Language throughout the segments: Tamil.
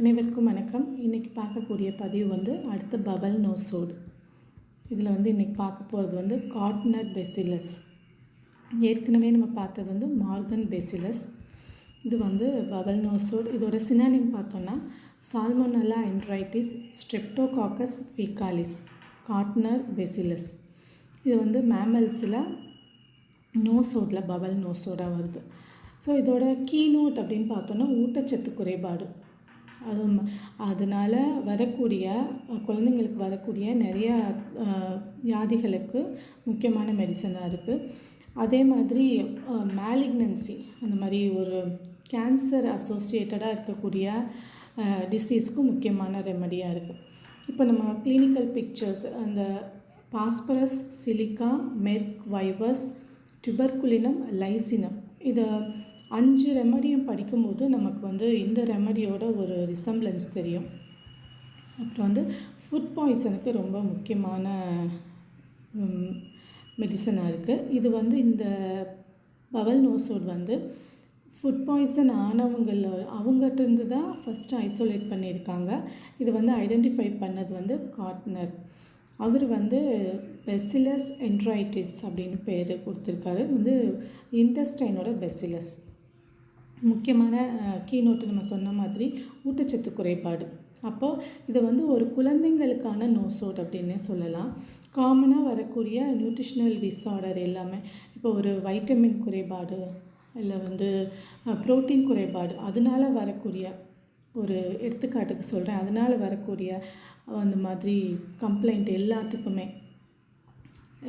அனைவருக்கும் வணக்கம். இன்றைக்கி பார்க்கக்கூடிய பதிவு வந்து அடுத்த பபல் நோசோடு இதில் வந்து இன்றைக்கி பார்க்க போகிறது வந்து காட்னர் பெசிலஸ். ஏற்கனவே நம்ம பார்த்தது வந்து மார்கன் பெசிலஸ். இது வந்து பபல் நோசோடு இதோட சினானிம் பார்த்தோன்னா salmonella enteritis streptococcus faecalis Gaertner bacillus. இது வந்து மேமல்ஸில் நோசோடில் பபல் நோசோடாக வருது. ஸோ இதோட கீநோட் அப்படின்னு பார்த்தோன்னா ஊட்டச்சத்து குறைபாடு. அது அதனால் வரக்கூடிய குழந்தைங்களுக்கு வரக்கூடிய நிறைய வியாதிகளுக்கு முக்கியமான மெடிசனாக இருக்குது அதே மாதிரி மேலிக்னன்சி அந்த மாதிரி ஒரு கேன்சர் அசோசியேட்டடாக இருக்கக்கூடிய டிசீஸ்க்கும் முக்கியமான ரெமடியாக இருக்குது இப்போ நம்ம கிளினிக்கல் பிக்சர்ஸ் அந்த phosphorus silica merc vivus tuberculinum lyssinum இதை அஞ்சு ரெமடியும் படிக்கும்போது நமக்கு வந்து இந்த ரெமடியோட ஒரு ரிசம்பிளன்ஸ் தெரியும். அப்புறம் வந்து ஃபுட் பாய்சனுக்கு ரொம்ப முக்கியமான மெடிசனாக இருக்குது இது வந்து இந்த பவல் நோசோட் வந்து ஃபுட் பாய்சன் ஆனவங்கள அவங்ககிட்டருந்து தான் ஃபஸ்ட்டு ஐசோலேட் பண்ணியிருக்காங்க. இது வந்து ஐடென்டிஃபை பண்ணது வந்து காட்னர் அவர் வந்து பெசிலஸ் என்ட்ரைட்டிஸ் அப்படின்னு பேர் கொடுத்துருக்காரு. வந்து இன்டஸ்டைனோட பெசிலஸ் முக்கியமான கீநோட்டு நம்ம சொன்ன மாதிரி ஊட்டச்சத்து குறைபாடு. அப்போது இதை வந்து ஒரு குழந்தைங்களுக்கான நோசோட் அப்படின்னே சொல்லலாம். காமனாக வரக்கூடிய நியூட்ரிஷ்னல் டிஸார்டர் எல்லாமே இப்போ ஒரு வைட்டமின் குறைபாடு இல்லை வந்து ப்ரோட்டீன் குறைபாடு அதனால் வரக்கூடிய ஒரு எடுத்துக்காட்டுக்கு சொல்கிறேன் அதனால் வரக்கூடிய அந்த மாதிரி கம்ப்ளைண்ட் எல்லாத்துக்குமே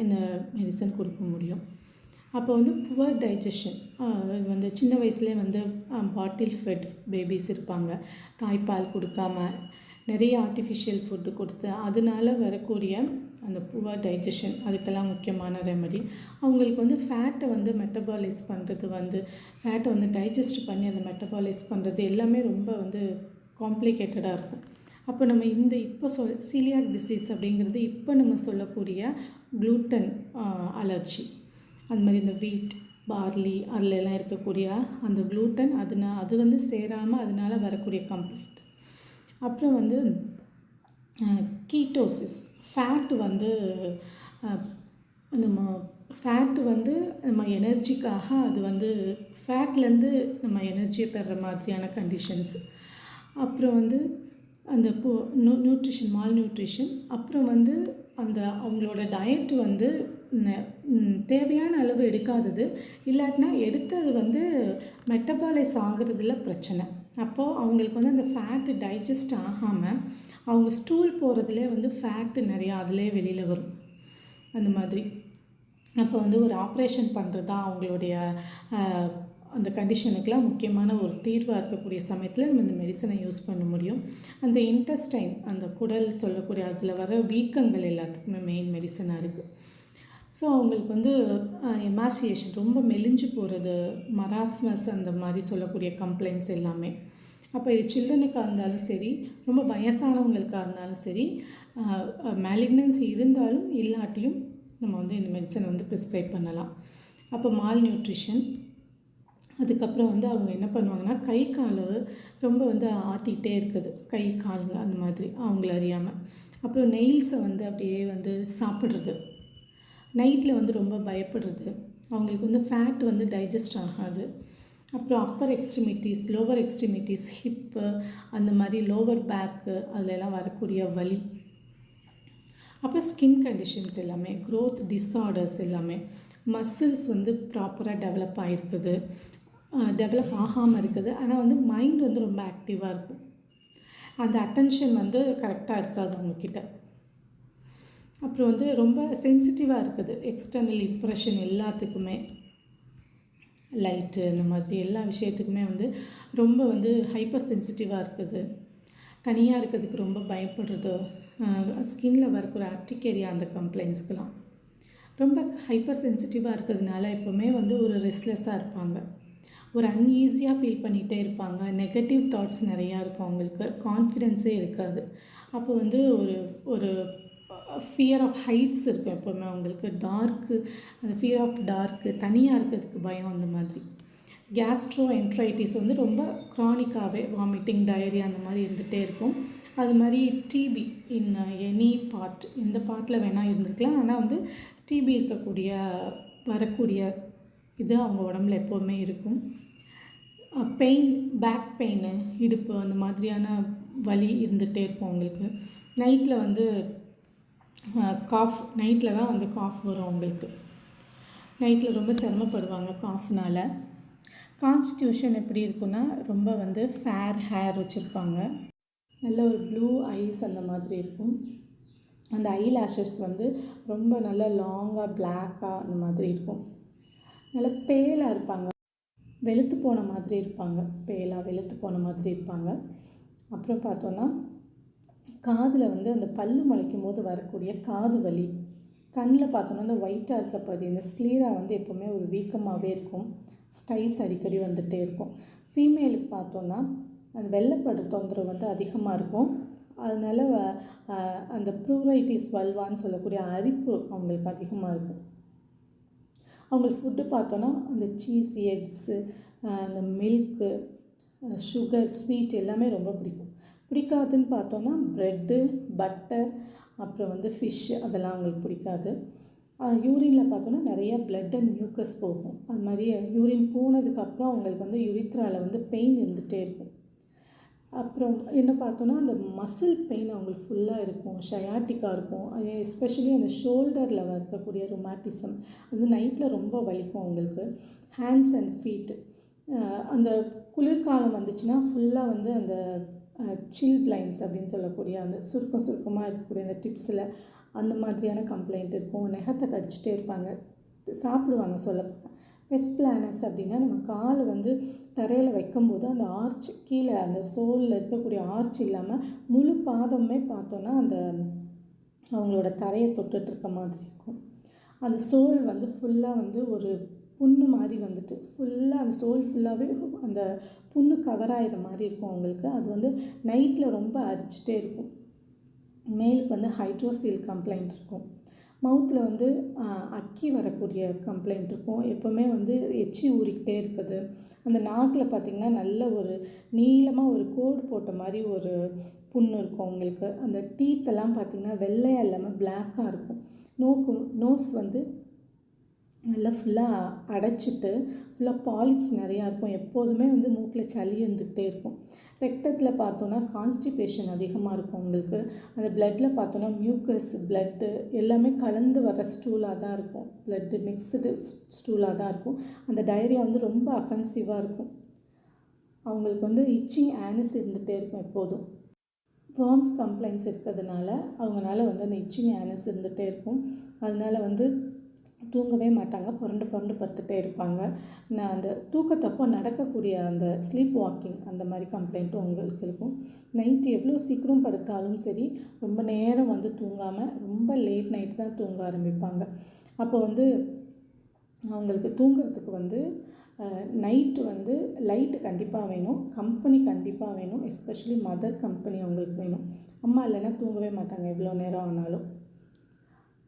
இந்த மெடிசன் கொடுக்க முடியும். அப்போ வந்து புவர் டைஜஷன் வந்து சின்ன வயசுலேயே வந்து பாட்டில் ஃபெட் பேபிஸ் இருப்பாங்க. தாய்ப்பால் கொடுக்காம நிறைய ஆர்டிஃபிஷியல் ஃபுட்டு கொடுத்து அதனால வரக்கூடிய அந்த புவர் டைஜஷன் அதுக்கெல்லாம் முக்கியமான ரெமடி அவங்களுக்கு வந்து ஃபேட்டை வந்து மெட்டபாலைஸ் பண்ணுறது வந்து ஃபேட்டை வந்து டைஜஸ்ட் பண்ணி அந்த மெட்டபாலைஸ் பண்ணுறது எல்லாமே ரொம்ப வந்து காம்ப்ளிகேட்டடாக இருக்கும். அப்போ நம்ம இந்த இப்போ சொல் சீலியாக் டிசீஸ் அப்படிங்கிறது இப்போ நம்ம சொல்லக்கூடிய க்ளூட்டன் அலர்ஜி அது மாதிரி இந்த வீட் பார்லி அதில் எல்லாம் இருக்கக்கூடிய அந்த க்ளூட்டன் அதுனா அது வந்து சேராமல் அதனால் வரக்கூடிய கம்ப்ளைண்ட் அப்புறம் வந்து கீட்டோசிஸ் ஃபேட் வந்து நம்ம ஃபேட் வந்து நம்ம எனர்ஜிக்காக அது வந்து ஃபேட்லேருந்து நம்ம எனர்ஜியை பெறுற மாதிரியான கண்டிஷன்ஸ் அப்புறம் வந்து அந்த போ நியூ நியூட்ரிஷன் மால் நியூட்ரிஷன் அப்புறம் வந்து அந்த அவங்களோட டயட் வந்து தேவையான அளவு எடுக்காதது. இல்லாட்டினா எடுத்தது வந்து மெட்டபாலைஸ் ஆகிறதுல பிரச்சனை. அப்போது அவங்களுக்கு வந்து அந்த ஃபேட்டு டைஜஸ்ட் ஆகாமல் அவங்க ஸ்டூல் போகிறதுலே வந்து ஃபேட்டு நிறையா அதிலே வெளியில் வரும். அந்த மாதிரி. அப்போ வந்து ஒரு ஆப்ரேஷன் பண்ணுறது தான் அவங்களுடைய அந்த கண்டிஷனுக்கெலாம் முக்கியமான ஒரு தீர்வாக இருக்கக்கூடிய சமயத்தில் நம்ம இந்த மெடிசனை யூஸ் பண்ண முடியும். அந்த இன்டஸ்டைன் அந்த குடல் சொல்லக்கூடிய அதில் வர வீக்கங்கள் எல்லாத்துக்குமே மெயின் மெடிசனாக இருக்குது ஸோ அவங்களுக்கு வந்து எமாசியேஷன் ரொம்ப மெலிஞ்சு போகிறது மராஸ்மஸ் அந்த மாதிரி சொல்லக்கூடிய கம்ப்ளைண்ட்ஸ் எல்லாமே. அப்போ இது சில்ட்ரனுக்காக இருந்தாலும் சரி ரொம்ப வயசானவங்களுக்காக இருந்தாலும் சரி மேலிக்னன்சி இருந்தாலும் இல்லாட்டியும் நம்ம வந்து இந்த மெடிசன் வந்து ப்ரிஸ்கிரைப் பண்ணலாம். அப்போ மால் நியூட்ரிஷன் அதுக்கப்புறம் வந்து அவங்க என்ன பண்ணுவாங்கன்னா கை கால் ரொம்ப வந்து ஆட்டிகிட்டே இருக்குது. கை காலுங்க அந்த மாதிரி அவங்கள அறியாமல் அப்புறம் நெயில்ஸை வந்து அப்படியே வந்து சாப்பிட்றது. நைட்டில் வந்து ரொம்ப பயப்படுறது. அவங்களுக்கு வந்து ஃபேட் வந்து டைஜஸ்ட் ஆகாது. அப்புறம் upper extremities lower extremities hip அந்த மாதிரி லோவர் பேக்கு அதிலெல்லாம் வரக்கூடிய வலி. அப்புறம் ஸ்கின் கண்டிஷன்ஸ் எல்லாமே க்ரோத் டிஸார்டர்ஸ் எல்லாமே. மசில்ஸ் வந்து ப்ராப்பராக டெவலப் ஆகிருக்குது டெவலப் ஆகாமல் இருக்குது. ஆனால் வந்து மைண்ட் வந்து ரொம்ப ஆக்டிவாக இருக்கும் அந்த அட்டென்ஷன் வந்து கரெக்டாக இருக்காது அவங்கக்கிட்ட அப்புறம் வந்து ரொம்ப சென்சிட்டிவாக இருக்குது. எக்ஸ்டர்னல் இம்ப்ரெஷன் எல்லாத்துக்குமே. லைட்டு இந்த மாதிரி எல்லா விஷயத்துக்குமே வந்து ரொம்ப வந்து ஹைப்பர் சென்சிட்டிவாக இருக்குது. தனியாக இருக்கிறதுக்கு ரொம்ப பயப்படுறது. ஸ்கின்ல வரக்கூடிய ஆர்டிகேரியா அந்த கம்ப்ளைண்ட்ஸ்க்கெலாம் ரொம்ப ஹைப்பர் சென்சிட்டிவாக இருக்கிறதுனால எப்போவுமே வந்து ஒரு ரெஸ்ட்லெஸ்ஸாக இருப்பாங்க. ஒரு அன்ஈஸியாக ஃபீல் பண்ணிகிட்டே இருப்பாங்க. நெகட்டிவ் தாட்ஸ் நிறையா இருக்கும் அவங்களுக்கு. கான்ஃபிடென்ஸே இருக்காது. அப்போ வந்து ஒரு ஒரு ஃபியர் ஆஃப் ஹைட்ஸ் இருக்கும் எப்போவுமே அவங்களுக்கு. டார்க்கு அந்த ஃபியர் ஆஃப் டார்க்கு தனியாக இருக்கிறதுக்கு பயம் அந்த மாதிரி. கேஸ்ட்ரோ என்ட்ரைட்டிஸ் வந்து ரொம்ப க்ரானிக்காகவே வாமிட்டிங் டயரி அந்த மாதிரி இருந்துகிட்டே இருக்கும். அது மாதிரி டிபி இன் எனி பார்ட் எந்த பார்ட்டில் வேணால் இருந்திருக்கலாம். ஆனால் வந்து டிபி இருக்கக்கூடிய வரக்கூடிய இது அவங்க உடம்புல எப்போவுமே இருக்கும். பெயின் பேக் பெயின் இடுப்பு அந்த மாதிரியான வலி இருந்துகிட்டே இருக்கும் அவங்களுக்கு. நைட்டில் வந்து காஃப் நைட்டில் தான் வந்து காஃப் வரும் அவங்களுக்கு. நைட்டில் ரொம்ப சிரமப்படுவாங்க காஃப்னால் கான்ஸ்டியூஷன் எப்படி இருக்குன்னா ரொம்ப வந்து ஃபேர் ஹேர் வச்சுருப்பாங்க. நல்ல ஒரு ப்ளூ ஐஸ் அந்த மாதிரி இருக்கும். அந்த ஐ லேஷஸ் வந்து ரொம்ப நல்ல லாங்காக பிளாக்காக அந்த மாதிரி இருக்கும். நல்லா பேலாக இருப்பாங்க. வெளுத்து போன மாதிரி இருப்பாங்க. பேலாக வெளுத்து போன மாதிரி இருப்பாங்க. அப்புறம் பார்த்தோன்னா காதில் வந்து அந்த பல்லு முளைக்கும் போது வரக்கூடிய காது வலி. கண்ணில் பார்த்தோன்னா அந்த ஒயிட்டாக இருக்க பகுதி இந்த ஸ்க்ளீரா வந்து எப்போவுமே ஒரு வீக்கமாகவே இருக்கும். ஸ்டைஸ் அடிக்கடி வந்துகிட்டே இருக்கும். ஃபீமேலுக்கு பார்த்தோன்னா அந்த வெள்ளப்படுற தொந்தரவு வந்து அதிகமாக இருக்கும். அதனால அந்த ப்ரூரைட்டிஸ் வல்வான்னு சொல்லக்கூடிய அரிப்பு அவங்களுக்கு அதிகமாக இருக்கும். அவங்களுக்கு ஃபுட்டு பார்த்தோன்னா அந்த சீஸ் எக்ஸு அந்த மில்க்கு சுகர் ஸ்வீட் எல்லாமே ரொம்ப பிடிக்கும். பிடிக்காதுன்னு பார்த்தோன்னா ப்ரெட்டு பட்டர் அப்புறம் வந்து ஃபிஷ்ஷு அதெல்லாம் அவங்களுக்கு பிடிக்காது. யூரினில் பார்த்தோன்னா நிறைய பிளட் அண்ட் மியூக்கஸ் போகும். அது மாதிரி யூரின் போனதுக்கப்புறம் அவங்களுக்கு வந்து யுரித்ராவில் வந்து பெயின் இருந்துகிட்டே இருக்கும். அப்புறம் என்ன பார்த்தோன்னா அந்த மசில் பெயின் அவங்களுக்கு ஃபுல்லாக இருக்கும் ஷயாட்டிக்காக இருக்கும். எஸ்பெஷலி அந்த ஷோல்டரில் இருக்கக்கூடிய ரொமாட்டிசம் அது நைட்டில் ரொம்ப வலிக்கும் அவங்களுக்கு. ஹேண்ட்ஸ் அண்ட் ஃபீட் அந்த குளிர்காலம் வந்துச்சுன்னா ஃபுல்லாக வந்து அந்த சில் பிளைன்ஸ் அப்படின்னு சொல்லக்கூடிய அந்த சுருக்கம் சுருக்கமாக இருக்கக்கூடிய அந்த டிப்ஸில் அந்த மாதிரியான கம்ப்ளைண்ட் இருக்கும். நெகத்தை கடிச்சிட்டே இருப்பாங்க. சாப்பிடுவாங்க சொல்லப்போனால் பெஸ்பிளானஸ் அப்படின்னா நம்ம கால் வந்து தரையில் வைக்கும்போது அந்த ஆர்ச் கீழே அந்த சோலில் இருக்கக்கூடிய ஆர்ச் இல்லாமல் முழு பாதமே பார்த்தோன்னா அந்த அவங்களோட தரையை தொட்டுட்ருக்க மாதிரி இருக்கும். அந்த சோல் வந்து ஃபுல்லாக வந்து ஒரு புண்ணு மாதிரி வந்துட்டு ஃபுல்லாக அந்த சோல் ஃபுல்லாகவே அந்த புண்ணு கவர் ஆகிற மாதிரி இருக்கும் அவங்களுக்கு. அது வந்து நைட்டில் ரொம்ப அரிச்சிட்டே இருக்கும். மேலுக்கு வந்து ஹைட்ரோசீல் கம்ப்ளைண்ட் இருக்கும். மவுத்தில் வந்து அக்கி வரக்கூடிய கம்ப்ளைண்ட் இருக்கும். எப்போவுமே வந்து எச்சி ஊறிக்கிட்டே இருக்குது. அந்த நாக்கில் பார்த்திங்கன்னா நல்ல ஒரு நீளமாக ஒரு கோடு போட்ட மாதிரி ஒரு புண்ணு இருக்கும் அவங்களுக்கு அந்த டீத்தெல்லாம் பார்த்திங்கன்னா வெள்ளையாக இல்லாமல் பிளாக்காக இருக்கும். நோக்கு நோஸ் வந்து நல்லா ஃபுல்லாக அடைச்சிட்டு ஃபுல்லாக பாலிப்ஸ் நிறையா இருக்கும். எப்போதுமே வந்து மூக்கில் சளி இருந்துக்கிட்டே இருக்கும். ரெக்டத்தில் பார்த்தோன்னா கான்ஸ்டிபேஷன் அதிகமாக இருக்கும் உங்களுக்கு. அந்த பிளட்டில் பார்த்தோன்னா மியூக்கஸ் பிளட்டு எல்லாமே கலந்து வர ஸ்டூலாக தான் இருக்கும். பிளட்டு மிக்சடு ஸ்டூலாக தான் இருக்கும். அந்த டைரியா வந்து ரொம்ப அஃபென்சிவாக இருக்கும். அவங்களுக்கு வந்து இச்சிங் ஆனிஸ் இருந்துகிட்டே இருக்கும் எப்போதும். ஃபார்ம்ஸ் கம்ப்ளைண்ட்ஸ் இருக்கிறதுனால அவங்களால வந்து அந்த இச்சிங் ஆனஸ் இருந்துகிட்டே இருக்கும். அதனால வந்து தூங்கவே மாட்டாங்க. புரண்டு புரண்டு படுத்துகிட்டே இருப்பாங்க. நான் அந்த தூக்கத்தப்போ நடக்கக்கூடிய அந்த ஸ்லீப் வாக்கிங் அந்த மாதிரி கம்ப்ளைண்ட்டும் உங்களுக்கு இருக்கும். நைட்டு எவ்வளோ சீக்கிரம் படுத்தாலும் சரி ரொம்ப நேரம் வந்து தூங்காமல் ரொம்ப லேட் நைட் தான் தூங்க ஆரம்பிப்பாங்க. அப்போ வந்து அவங்களுக்கு தூங்குறதுக்கு வந்து நைட்டு வந்து லைட்டு கண்டிப்பாக வேணும். கம்பெனி கண்டிப்பாக வேணும். எஸ்பெஷலி மதர் கம்பெனி அவங்களுக்கு வேணும். அம்மா இல்லைன்னா தூங்கவே மாட்டாங்க. எவ்வளோ நேரம் ஆனாலும்.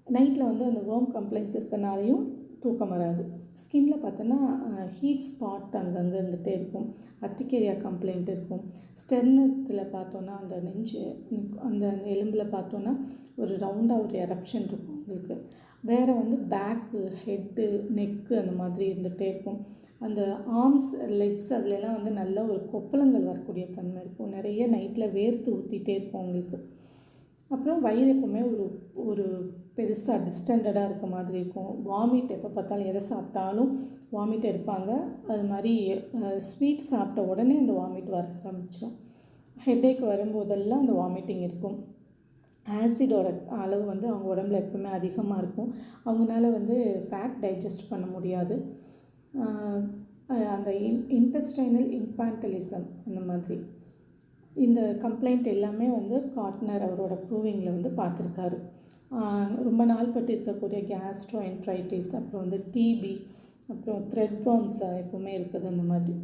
நைட்டில் வந்து அந்த வேர்ம் கம்ப்ளைண்ட்ஸ் இருக்கனாலையும் தூக்கம் வராது. ஸ்கின்ல பார்த்தோன்னா ஹீட் ஸ்பாட் அங்கங்கே இருந்துகிட்டே இருக்கும். அத்திக்கேரியா கம்ப்ளைண்ட் இருக்கும். ஸ்டெர்னத்தில் பார்த்தோன்னா அந்த நெஞ்சு அந்த எலும்பில் பார்த்தோன்னா ஒரு ரவுண்டாக ஒரு எரப்ஷன் இருக்கும் உங்களுக்கு. வேறு வந்து பேக்கு ஹெட்டு நெக்கு அந்த மாதிரி இருந்துகிட்டே இருக்கும். அந்த ஆர்ம்ஸ் லெக்ஸ் அதுலலாம் வந்து நல்ல ஒரு கொப்பளங்கள் வரக்கூடிய தன்மை இருக்கும். நிறைய நைட்டில் வேர்த்து ஊற்றிட்டே இருக்கும் உங்களுக்கு. அப்புறம் வயிறு எப்போவுமே ஒரு ஒரு பெருசாக டிஸ்டண்டடாக இருக்க மாதிரி இருக்கும். வாமிட் எப்போ பார்த்தாலும் எதை சாப்பிட்டாலும் வாமிட் எடுப்பாங்க. அது மாதிரி ஸ்வீட் சாப்பிட்ட உடனே அந்த வாமிட் வர ஆரம்பிச்சிடும் ஹெட்டேக் வரும்போதெல்லாம் அந்த வாமிட்டிங் இருக்கும். ஆசிடோட அளவு வந்து அவங்க உடம்புல எப்பவுமே அதிகமாக இருக்கும். அவங்களால வந்து ஃபேட் டைஜஸ்ட் பண்ண முடியாது. அந்த இன் இன்டெஸ்டைனல் இன்ஃபான்டலிசம் அந்த மாதிரி. இந்த கம்ப்ளைண்ட் எல்லாமே வந்து கார்ட்னர் அவரோட ப்ரூவிங்கில் வந்து பார்த்துருக்காரு. ரொம்ப நாள் பட்டு இருக்கக்கூடிய கேஸ்ட்ரோ என்ட்ரைட்டிஸ் அப்புறம் வந்து டிபி அப்புறம் த்ரெட் வார்ம்ஸ் எப்போவுமே இருக்குது அந்த மாதிரி.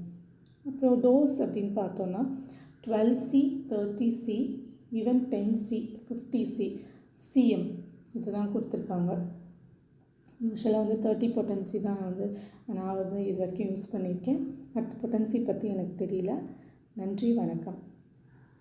அப்புறம் டோஸ் அப்படின்னு பார்த்தோன்னா twelve C thirty C even ten C fifty C CM இதுதான் கொடுத்துருக்காங்க. யூஸ்வலாக வந்து தேர்ட்டி பொட்டன்சி தான் வந்து நான் வந்து இது வரைக்கும் யூஸ் பண்ணியிருக்கேன். பத்து பொட்டன்சி பற்றி எனக்கு தெரியல. நன்றி வணக்கம்.